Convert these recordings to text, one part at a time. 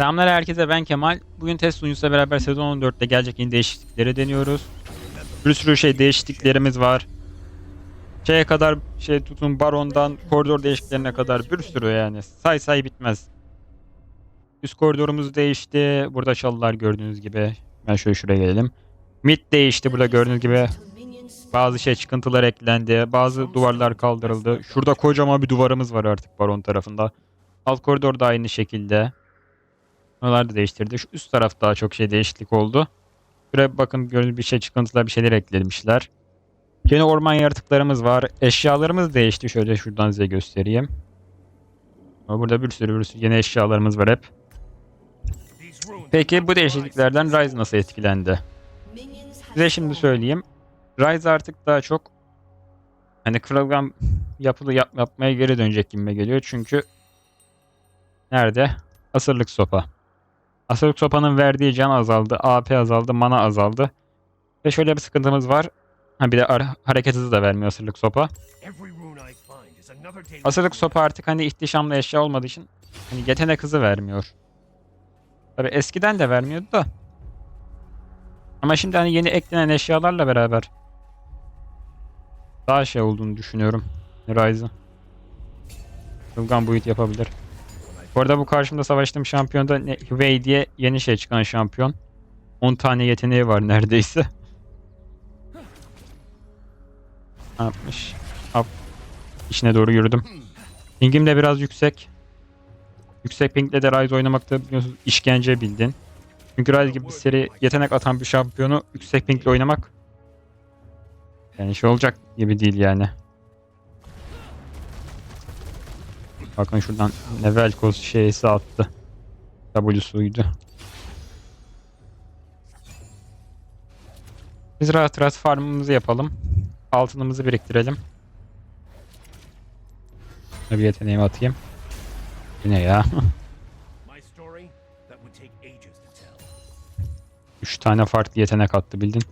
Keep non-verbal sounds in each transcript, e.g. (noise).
Selamlar herkese ben Kemal. Bugün test sunucusuyla beraber sezon 14'te gelecek yeni değişiklikleri deniyoruz. Bir sürü şey değişikliklerimiz var. Şeye kadar şey tutun barondan koridor değişikliklerine kadar bir sürü yani. Say say bitmez. Üst koridorumuz değişti. Burada çalılar gördüğünüz gibi. Ben şöyle şuraya gelelim. Mid değişti burada gördüğünüz gibi. Bazı şey çıkıntılar eklendi. Bazı duvarlar kaldırıldı. Şurada kocaman bir duvarımız var artık baron tarafında. Alt koridor da aynı şekilde. Oralar da değiştirdi. Şu üst taraf daha çok şey değişiklik oldu. Şuraya bakın gördüğünüz bir şey çıkıntılar bir şeyler eklemişler. Yeni orman yaratıklarımız var. Eşyalarımız değişti. Şöyle şuradan size göstereyim. Burada bir sürü bir sürü yeni eşyalarımız var hep. Peki bu değişikliklerden Rise nasıl etkilendi? Size şimdi söyleyeyim. Rise artık daha çok hani kırılgan yapılı yap, yapmaya geri dönecek gibime geliyor. Çünkü nerede? Asırlık sopa. Asırlık sopanın verdiği can azaldı, AP azaldı, mana azaldı. Ve şöyle bir sıkıntımız var. Ha bir de ar- hareket hızı da vermiyor asırlık sopa. Asırlık sopa artık hani ihtişamlı eşya olmadığı için hani yetenek hızı vermiyor. Tabi eskiden de vermiyordu da. Ama şimdi hani yeni eklenen eşyalarla beraber daha şey olduğunu düşünüyorum. Ryze'ın. Kılgan boyut yapabilir. Bu arada bu karşımda savaştığım şampiyon da ne- Wei diye yeni şey çıkan şampiyon. 10 tane yeteneği var neredeyse. (laughs) Ne yapmış? Hop. İçine doğru yürüdüm. Pingim de biraz yüksek. Yüksek pingle de Ryze oynamakta biliyorsunuz işkence bildin. Çünkü Ryze gibi bir seri yetenek atan bir şampiyonu yüksek pingle oynamak yani şey olacak gibi değil yani. Bakın şuradan level cost şeysi attı. W'suydu. Biz rahat rahat farmımızı yapalım. Altınımızı biriktirelim. Bir yeteneğimi atayım. Bu ne ya? My story that would take ages to tell. 3 tane farklı yetenek attı bildin.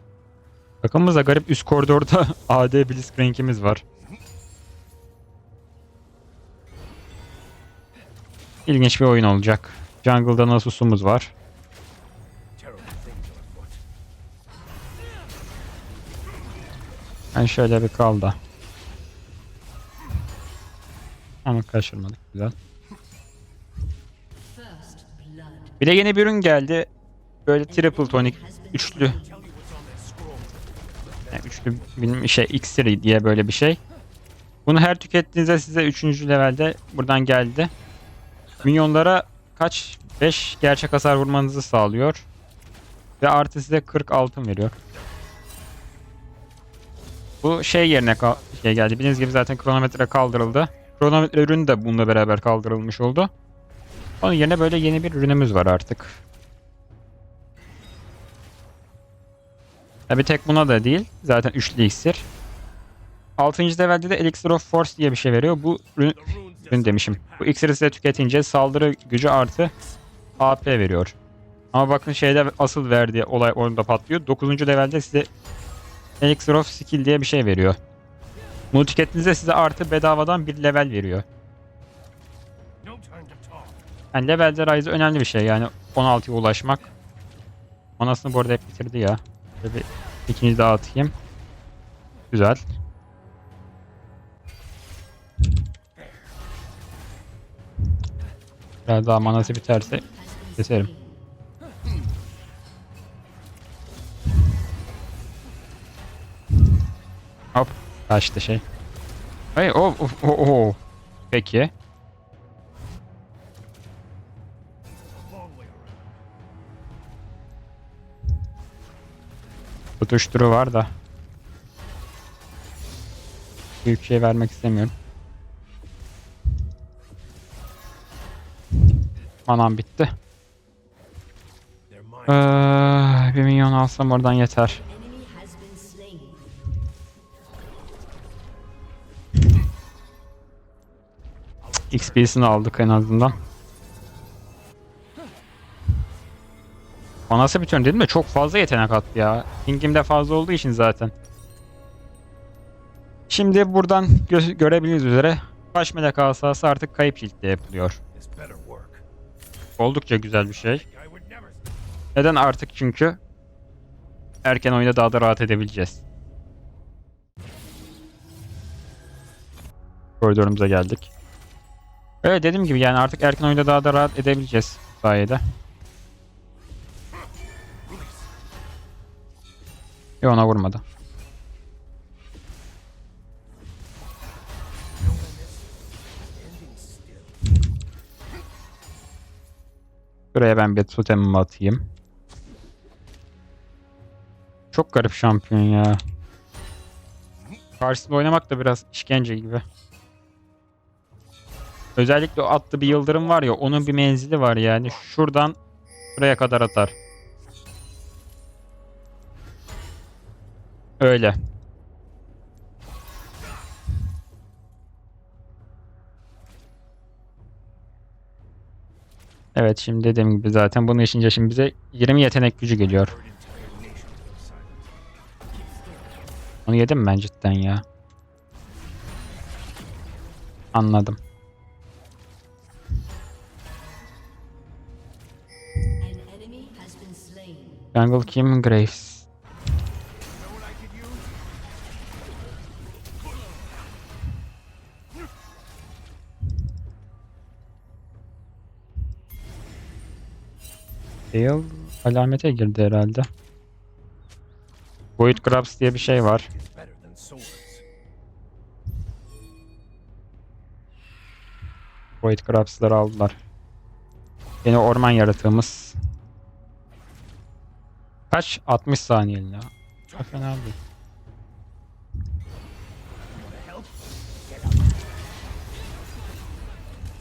Takımımızda garip üst koridorda (laughs) AD Blitzcrank'imiz var. İlginç bir oyun olacak. Jungle'da Nasus'umuz var. Ben şöyle bir kal da. Onu kaçırmadık güzel. Bir de yeni bir ürün geldi. Böyle triple tonic üçlü. Yani üçlü bilmem şey iksiri diye böyle bir şey. Bunu her tükettiğinizde size 3. levelde buradan geldi. Minyonlara kaç 5 gerçek hasar vurmanızı sağlıyor. Ve artı size 40 altın veriyor. Bu şey yerine şey geldi. Bildiğiniz gibi zaten kronometre kaldırıldı. Kronometre ürünü de bununla beraber kaldırılmış oldu. Onun yerine böyle yeni bir ürünümüz var artık. Tabi tek buna da değil. Zaten üçlü iksir. 6. levelde de Elixir of Force diye bir şey veriyor. Bu ürün, ürün demişim. Bu iksiri size tüketince saldırı gücü artı AP veriyor. Ama bakın şeyde asıl verdiği olay orada patlıyor. 9. levelde size Elixir of Skill diye bir şey veriyor. Bunu tükettiğinizde size artı bedavadan bir level veriyor. Yani levelde Rise önemli bir şey yani 16'ya ulaşmak. Anasını bu arada hep bitirdi ya. Şöyle bir ikinci daha atayım. Güzel. Biraz daha manası biterse keserim. Hop kaçtı şey. Ay o o o o. Peki. Long way around. Tutuşturu var da. Büyük şey vermek istemiyorum. Manam bitti. Ee, bir milyon alsam oradan yeter. XP'sini aldık en azından. Manası bir turn dedim de çok fazla yetenek attı ya. Pingim fazla olduğu için zaten. Şimdi buradan gö- görebildiğiniz üzere baş melek asası artık kayıp ciltte yapılıyor. Oldukça güzel bir şey. Neden artık çünkü erken oyunda daha da rahat edebileceğiz. Koridorumuza geldik. Evet dediğim gibi yani artık erken oyunda daha da rahat edebileceğiz sayede. Yok ona vurmadı. Buraya ben bir totemimi atayım. Çok garip şampiyon ya. Karşısında oynamak da biraz işkence gibi. Özellikle o attığı bir yıldırım var ya onun bir menzili var yani. Şuradan buraya kadar atar. Öyle. Evet şimdi dediğim gibi zaten bunu işince şimdi bize 20 yetenek gücü geliyor. Onu yedim ben cidden ya. Anladım. Jungle Kim Graves. Gale alamete girdi herhalde. Void Grabs diye bir şey var. Void Grabs'ları aldılar. Yeni orman yaratığımız. Kaç? 60 saniyeliğine. Çok fena değil.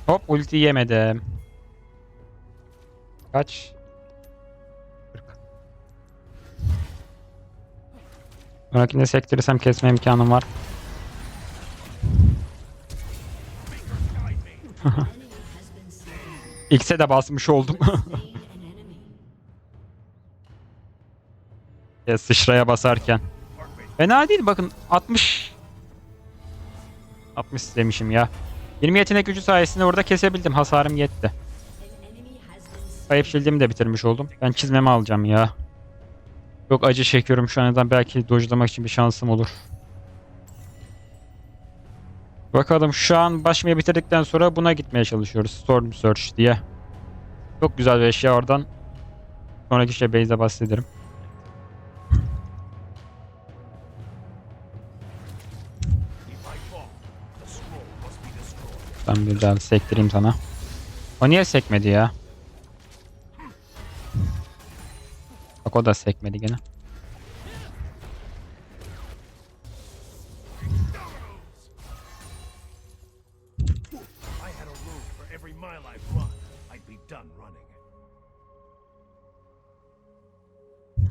Hop ulti yemedim. Kaç? Sonrakinde sektirirsem kesme imkanım var. (laughs) X'e de basmış oldum. (laughs) Ya sıçraya basarken. Fena değil bakın 60 60 demişim ya. 20 yetenek gücü sayesinde orada kesebildim. Hasarım yetti. Kayıp shield'imi de bitirmiş oldum. Ben çizmemi alacağım ya. Çok acı çekiyorum şu anda. Belki dojlamak için bir şansım olur. Bakalım şu an başmayı bitirdikten sonra buna gitmeye çalışıyoruz. Storm Search diye. Çok güzel bir eşya oradan. Sonraki şey base'e bahsederim. Ben bir daha sektireyim sana. O niye sekmedi ya? Bak o da sekmedi gene.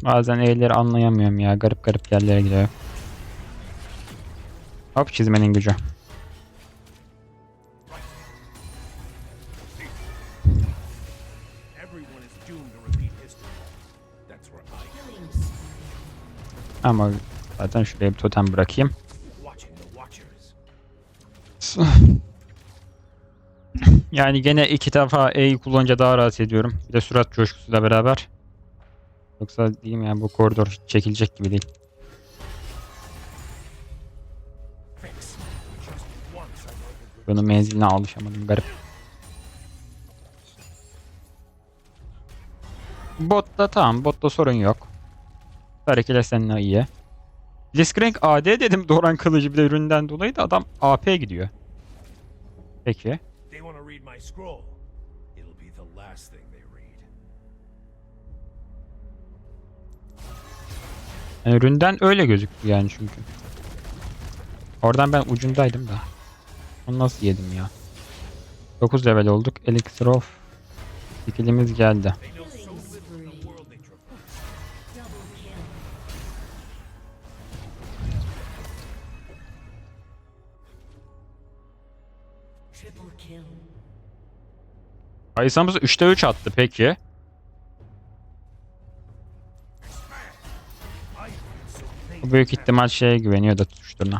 Bazen E'leri anlayamıyorum ya. Garip garip yerlere gidiyor. Hop çizmenin gücü. Ama zaten şuraya bir totem bırakayım. (laughs) Yani gene iki defa E'yi kullanınca daha rahat ediyorum. Bir de sürat coşkusuyla beraber. Yoksa diyeyim yani bu koridor çekilecek gibi değil. Bunun menziline alışamadım garip. Botta tamam botta sorun yok. Hareketler seninle iyi. Blitzcrank AD dedim (laughs) Doran kılıcı bir de üründen dolayı da adam AP gidiyor. Peki. Yani üründen öyle gözüktü yani çünkü. Oradan ben ucundaydım da. Onu nasıl yedim ya? 9 level olduk. Elixir of skillimiz geldi. Aysamız 3'te 3 attı peki. Bu büyük ihtimal şeye güveniyor da tutuşturuna.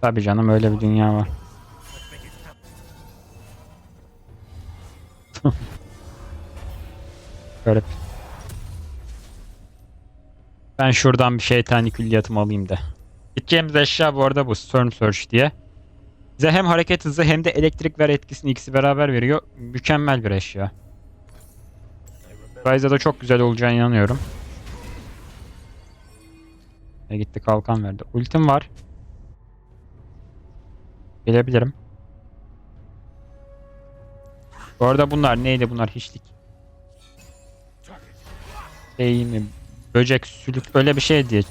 Tabi canım öyle bir dünya var. Garip. Ben şuradan bir şeytani külliyatımı alayım da. Gideceğimiz eşya bu arada bu Storm Surge diye. Bize hem hareket hızı hem de elektrik ver etkisini ikisi beraber veriyor. Mükemmel bir eşya. Ryze'da da çok güzel olacağına inanıyorum. E gitti kalkan verdi. Ultim var. Gelebilirim. Bu arada bunlar neydi bunlar hiçlik. Şey mi? Böcek, sülük öyle bir şeydi.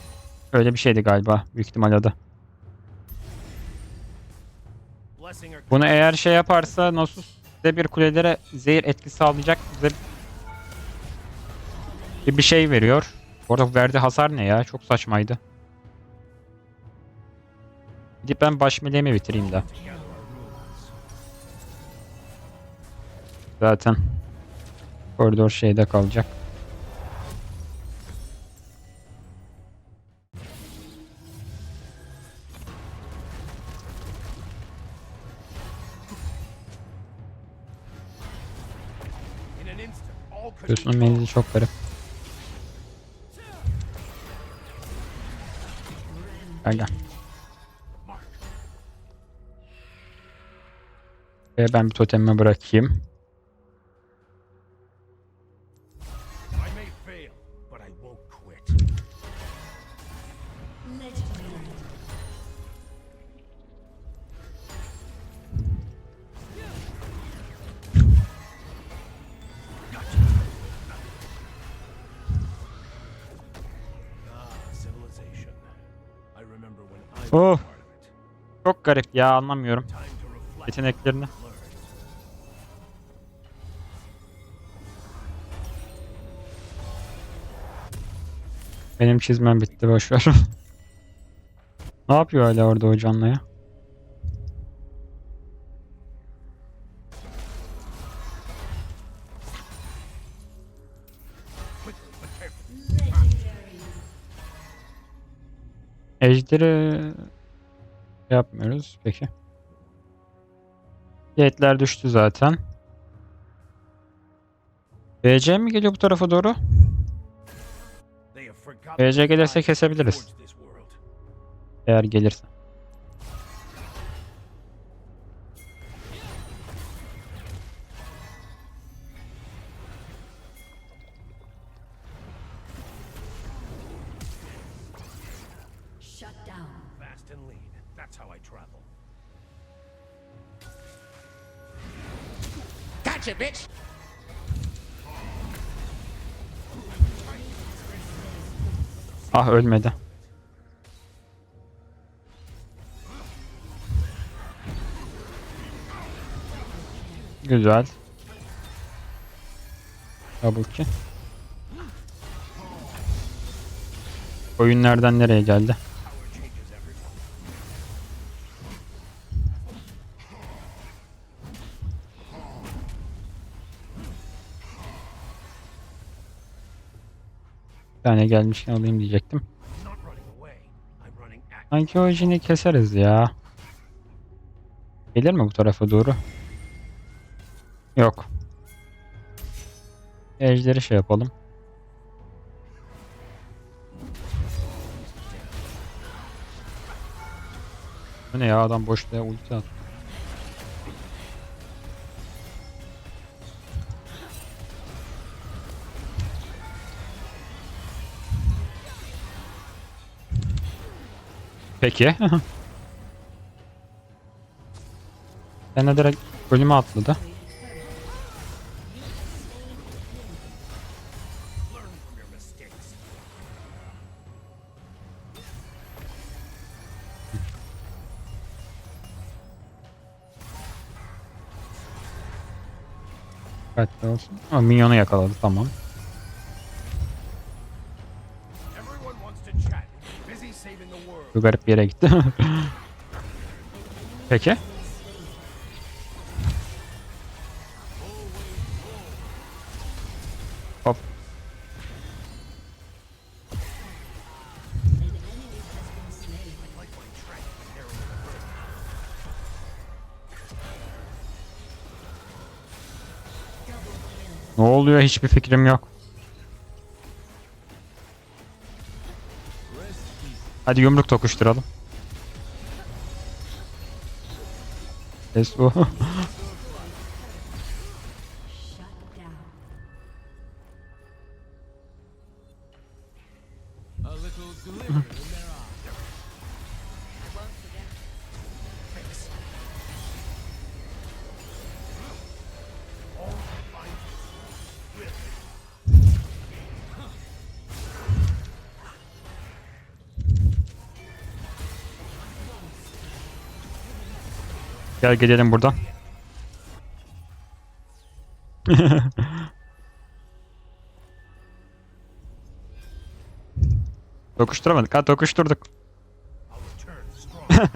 Öyle bir şeydi galiba. Büyük ihtimal adı. Bunu eğer şey yaparsa Nasus size bir kulelere zehir etkisi sağlayacak bize bir, şey veriyor. Orada verdiği hasar ne ya? Çok saçmaydı. Gidip ben baş meleğimi bitireyim de. Zaten koridor şeyde kalacak. Göğsünün menzili çok garip. Gel gel. Ve ben bir totemimi bırakayım. Garip ya anlamıyorum yeteneklerini. Benim çizmem bitti boşver. (laughs) ne yapıyor hala orada o canlı ya? Ejderi yapmıyoruz. Peki. Gate'ler düştü zaten. BC mi geliyor bu tarafa doğru? BC gelirse kesebiliriz. Eğer gelirse. Ah ölmedi. Güzel. Double kill. Oyun nereden nereye geldi? Tane gelmişken alayım diyecektim. Sanki o keseriz ya. Gelir mi bu tarafa doğru? Yok. Ejderi şey yapalım. Bu ne ya adam boşluğa ulti at. Peki. (laughs) Ben de direkt bölüme atladı. Dikkatli olsun. Ama minyonu yakaladı tamam. Bu garip bir yere gitti. (laughs) Peki. Hop. Ne oluyor hiçbir fikrim yok. Hadi yumruk tokuşturalım. Shut (laughs) Gel gidelim buradan. (laughs) Tokuşturamadık. Ha strong. (laughs)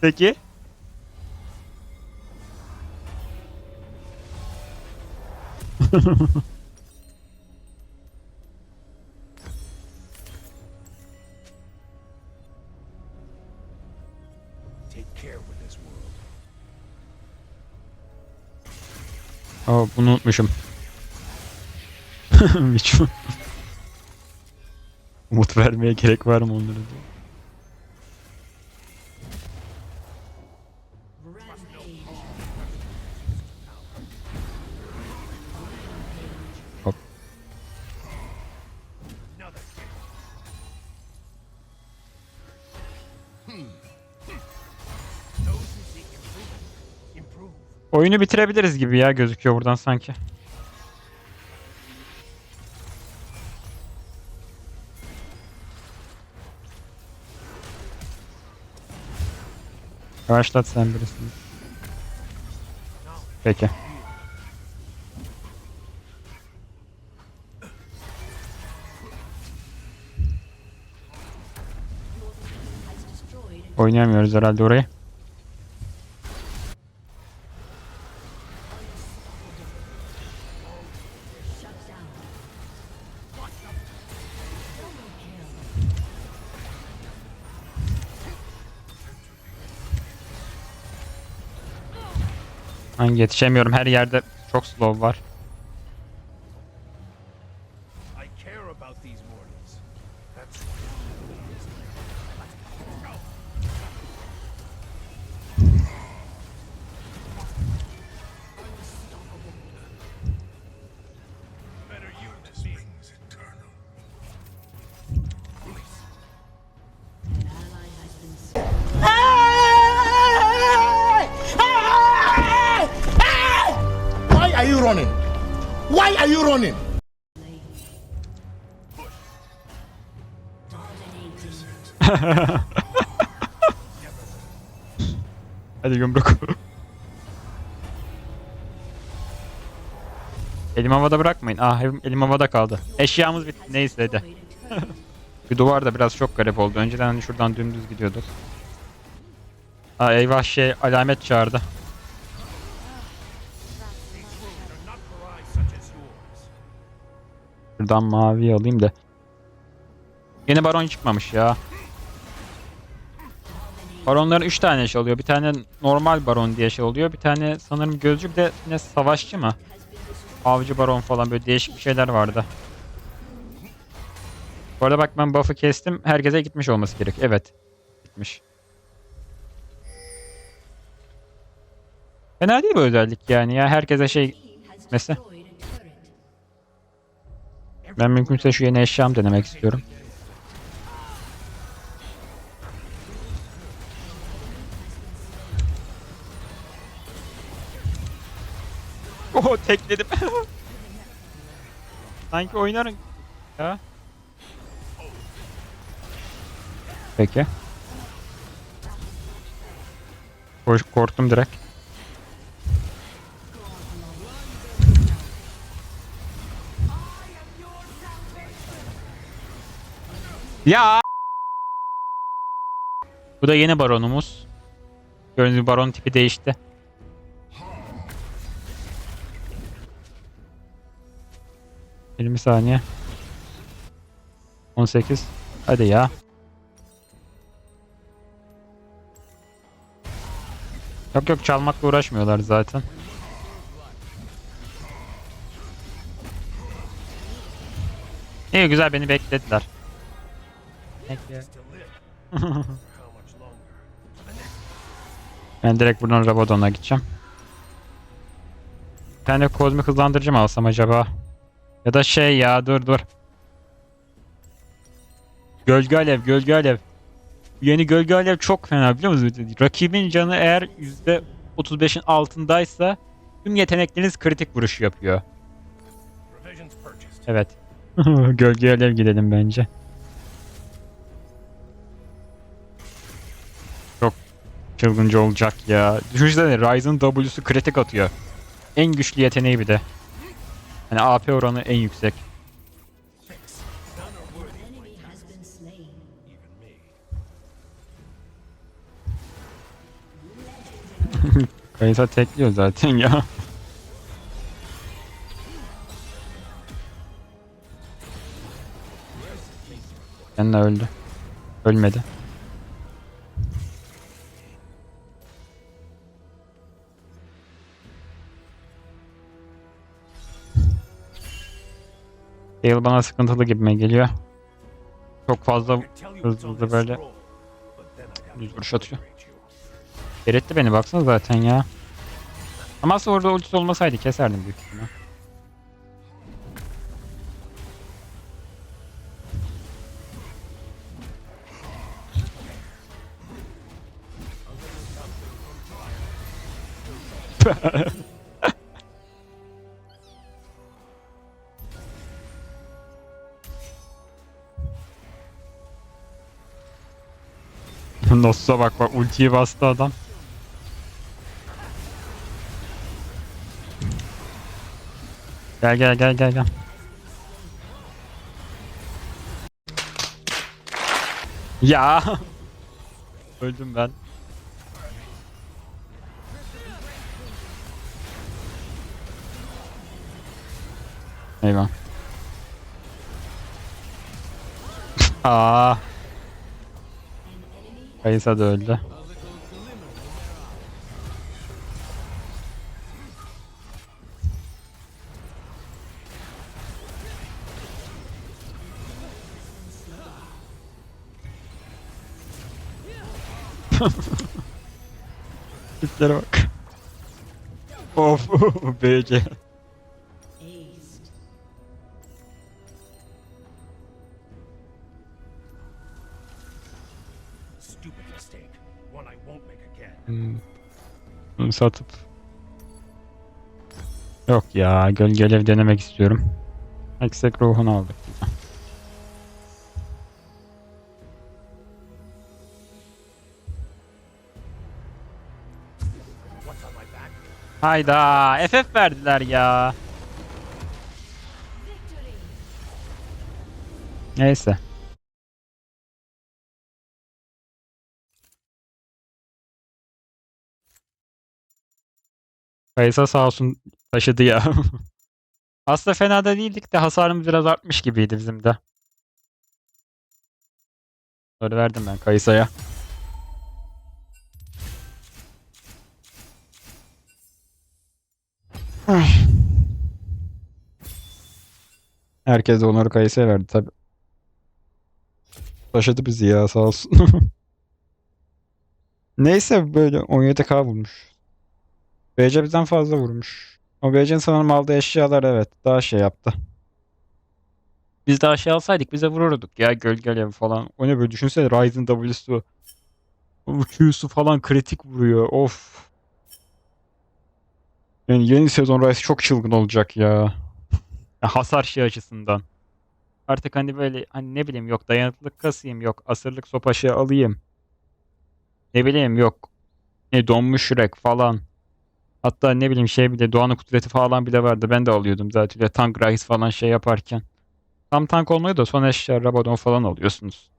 Peki. (laughs) Bunu unutmuşum. (laughs) Umut vermeye gerek var mı onlara? diye. Oyunu bitirebiliriz gibi ya gözüküyor buradan sanki. Yavaşlat sen birisini. Peki. Oynayamıyoruz herhalde orayı. Yetişemiyorum her yerde çok slow var. Are you running? Why are you running? (laughs) Hadi yumruk. Elim havada bırakmayın. Ah elim, havada kaldı. Eşyamız bitti. Neyse turret. (laughs) Bir duvar da biraz çok garip oldu. Önceden hani şuradan dümdüz gidiyorduk. Aa eyvah şey alamet çağırdı. Şuradan mavi alayım da. Yeni baron çıkmamış ya. Baronların 3 tane şey oluyor. Bir tane normal baron diye şey oluyor. Bir tane sanırım gözcü bir de ne savaşçı mı? Avcı baron falan böyle değişik bir şeyler vardı. Bu arada bak ben buff'ı kestim. Herkese gitmiş olması gerek. Evet. Gitmiş. Fena değil bu özellik yani ya. Herkese şey Team ben mümkünse şu yeni eşyamı denemek istiyorum. (laughs) Oho tekledim. (laughs) Sanki oynarım ya. Peki. Koş, korktum direkt. Ya. Bu da yeni baronumuz. Gördüğünüz baron tipi değişti. Elimi saniye. 18. Hadi ya. Yok yok çalmakla uğraşmıyorlar zaten. İyi güzel beni beklediler. (laughs) Ben direkt buradan Rabadon'a gideceğim. Bir tane kozmik hızlandırıcı mı alsam acaba? Ya da şey ya dur dur. Gölge alev, gölge alev. Yeni gölge alev çok fena biliyor musunuz? Rakibin canı eğer %35'in altındaysa tüm yetenekleriniz kritik vuruş yapıyor. Evet. (laughs) gölge alev gidelim bence. Çılgınca olacak ya. Düşünsene Ryzen W'su kritik atıyor. En güçlü yeteneği bir de. Yani AP oranı en yüksek. (laughs) Kayısa tekliyor zaten ya. Kendi öldü. Ölmedi. Gale bana sıkıntılı gibime geliyor. Çok fazla hızlı hızlı böyle düz vuruş atıyor. Eretti beni baksana zaten ya. Ama aslında orada ultisi olmasaydı keserdim büyük ihtimal. (laughs) (laughs) Nasılsa bak bak ultiyi bastı adam. Gel gel gel gel gel. Ya. (laughs) Öldüm ben. Eyvah. (laughs) Aa. Kayısa da öldü. (laughs) Tiplere bak. Of (laughs) BC. Satıp. Yok ya gölgelev denemek istiyorum. Eksik ruhunu aldık. Hayda FF verdiler ya. Neyse. Kayısa sağ olsun taşıdı ya. (laughs) Aslında fena da değildik de hasarımız biraz artmış gibiydi bizim de. Böyle verdim ben Kayısa'ya. (sighs) Herkes de onları Kayısa'ya verdi tabi. Taşıdı bizi ya sağ olsun. (laughs) Neyse böyle 17k vurmuş. BC bizden fazla vurmuş. O BC'nin sanırım aldığı eşyalar evet daha şey yaptı. Biz daha şey alsaydık bize vururduk ya gölgelev falan. O ne böyle düşünsene Ryzen W'su. Q'su falan kritik vuruyor of. Yani yeni sezon Rise çok çılgın olacak ya. Hasar şey açısından. Artık hani böyle hani ne bileyim yok dayanıklılık kasayım yok asırlık sopaşı alayım. Ne bileyim yok ne donmuş yürek falan. Hatta ne bileyim şey bile Doğan'ın kudreti falan bile vardı. Ben de alıyordum zaten. Öyle tank rise falan şey yaparken. Tam tank olmuyor da son eşya Rabadon falan alıyorsunuz.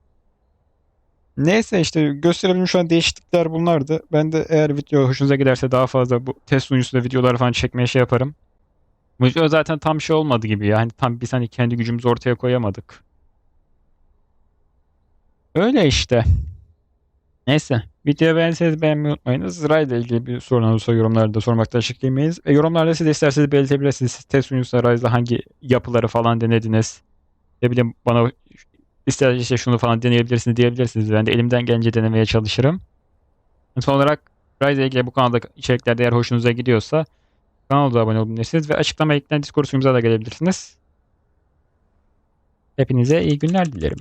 Neyse işte gösterebilirim şu an değişiklikler bunlardı. Ben de eğer video hoşunuza giderse daha fazla bu test sunucusunda videolar falan çekmeye şey yaparım. Video zaten tam şey olmadı gibi ya. Hani tam biz hani kendi gücümüzü ortaya koyamadık. Öyle işte. Neyse. Videoyu beğendiyseniz beğenmeyi unutmayınız. Ray ile ilgili bir sorun olursa yorumlarda sormakta açıklayamayız. E, yorumlarda siz de isterseniz belirtebilirsiniz. Test sunucusunda Ryze'da hangi yapıları falan denediniz? ne bileyim bana ister işte şunu falan deneyebilirsiniz diyebilirsiniz. Ben de elimden gelince denemeye çalışırım. Son olarak Rise ile ilgili bu kanalda içerikler eğer hoşunuza gidiyorsa kanala da abone olabilirsiniz ve açıklama eklenen Discord da gelebilirsiniz. Hepinize iyi günler dilerim.